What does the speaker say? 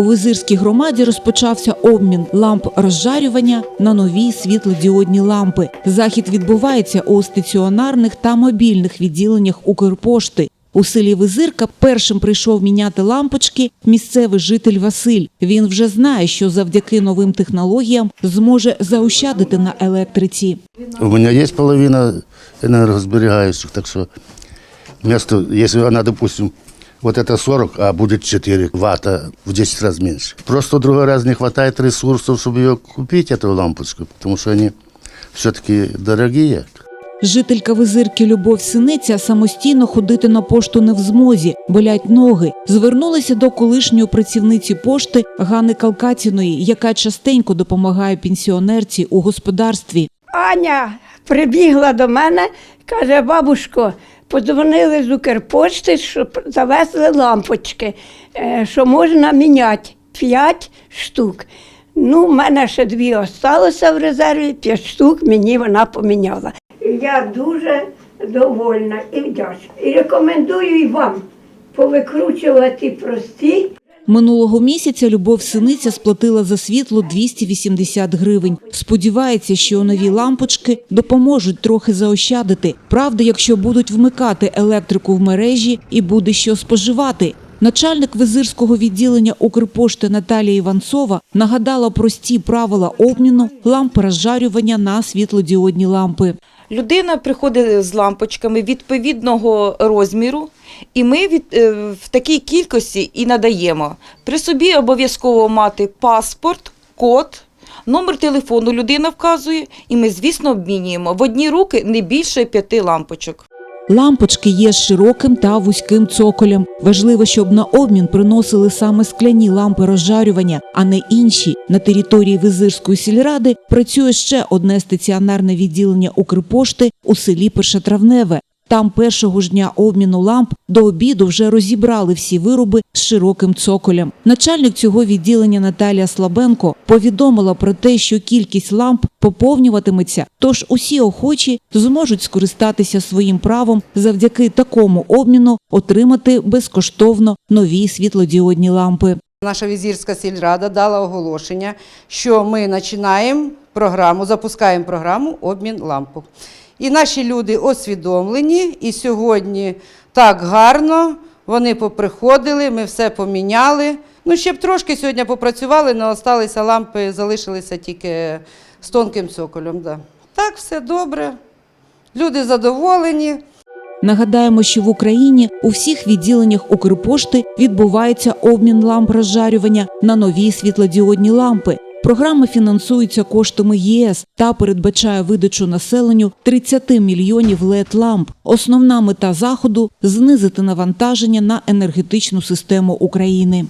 у Визирській громаді розпочався обмін ламп розжарювання на нові світлодіодні лампи. Захід відбувається у стаціонарних та мобільних відділеннях Укрпошти. У селі Визирка першим прийшов міняти лампочки місцевий житель Василь. Він вже знає, що завдяки новим технологіям зможе заощадити на електриці. У меня есть половина энергосберегающих, так что вместо, если она, допустим, вот это 40, а будет 4 ватта в 10 раз меньше. Просто другой раз не хватает ресурсов, чтобы ее купить, эту лампочку, потому что они все-таки дорогие. Жителька Визирки Любов Синиця самостійно ходити на пошту не в змозі, болять ноги. Звернулася до колишньої працівниці пошти Гани Калкатіної, яка частенько допомагає пенсіонерці у господарстві. Аня прибігла до мене, каже, бабушко, подзвонили з Укрпошти, щоб завезли лампочки, е, що можна міняти п'ять штук. Ну, в мене ще дві залишилося в резерві, п'ять штук мені вона поміняла. Я дуже довольна і вдячна. І рекомендую і вам повикручувати прості. Минулого місяця Любов Синиця сплатила за світло 280 гривень. Сподівається, що нові лампочки допоможуть трохи заощадити. Правда, якщо будуть вмикати електрику в мережі і буде що споживати. Начальник визирського відділення Укрпошти Наталія Іванцова нагадала прості правила обміну ламп розжарювання на світлодіодні лампи. Людина приходить з лампочками відповідного розміру, і ми від, е, в такій кількості і надаємо. При собі обов'язково мати паспорт, код, номер телефону людина вказує, і ми, звісно, обмінюємо. В одні руки не більше п'яти лампочок. Лампочки є широким та вузьким цоколем. Важливо, щоб на обмін приносили саме скляні лампи розжарювання, а не інші. На території Визирської сільради працює ще одне стаціонарне відділення Укрпошти у селі Першотравневе. Там першого ж дня обміну ламп до обіду вже розібрали всі вироби з широким цоколем. Начальник цього відділення Наталія Слабенко повідомила про те, що кількість ламп поповнюватиметься, тож усі охочі зможуть скористатися своїм правом завдяки такому обміну отримати безкоштовно нові світлодіодні лампи. Наша візірська сільрада дала оголошення, що ми починаємо програму, запускаємо програму обмін лампок. І наші люди освідомлені, і сьогодні так гарно вони поприходили, ми все поміняли. Ну, ще б трошки сьогодні попрацювали, але залишилися лампи, залишилися тільки з тонким цоколем. Да. Так, все добре. Люди задоволені. Нагадаємо, що в Україні у всіх відділеннях Укрпошти відбувається обмін ламп розжарювання на нові світлодіодні лампи. Програма фінансується коштами ЄС та передбачає видачу населенню 30 мільйонів led ламп. Основна мета заходу знизити навантаження на енергетичну систему України.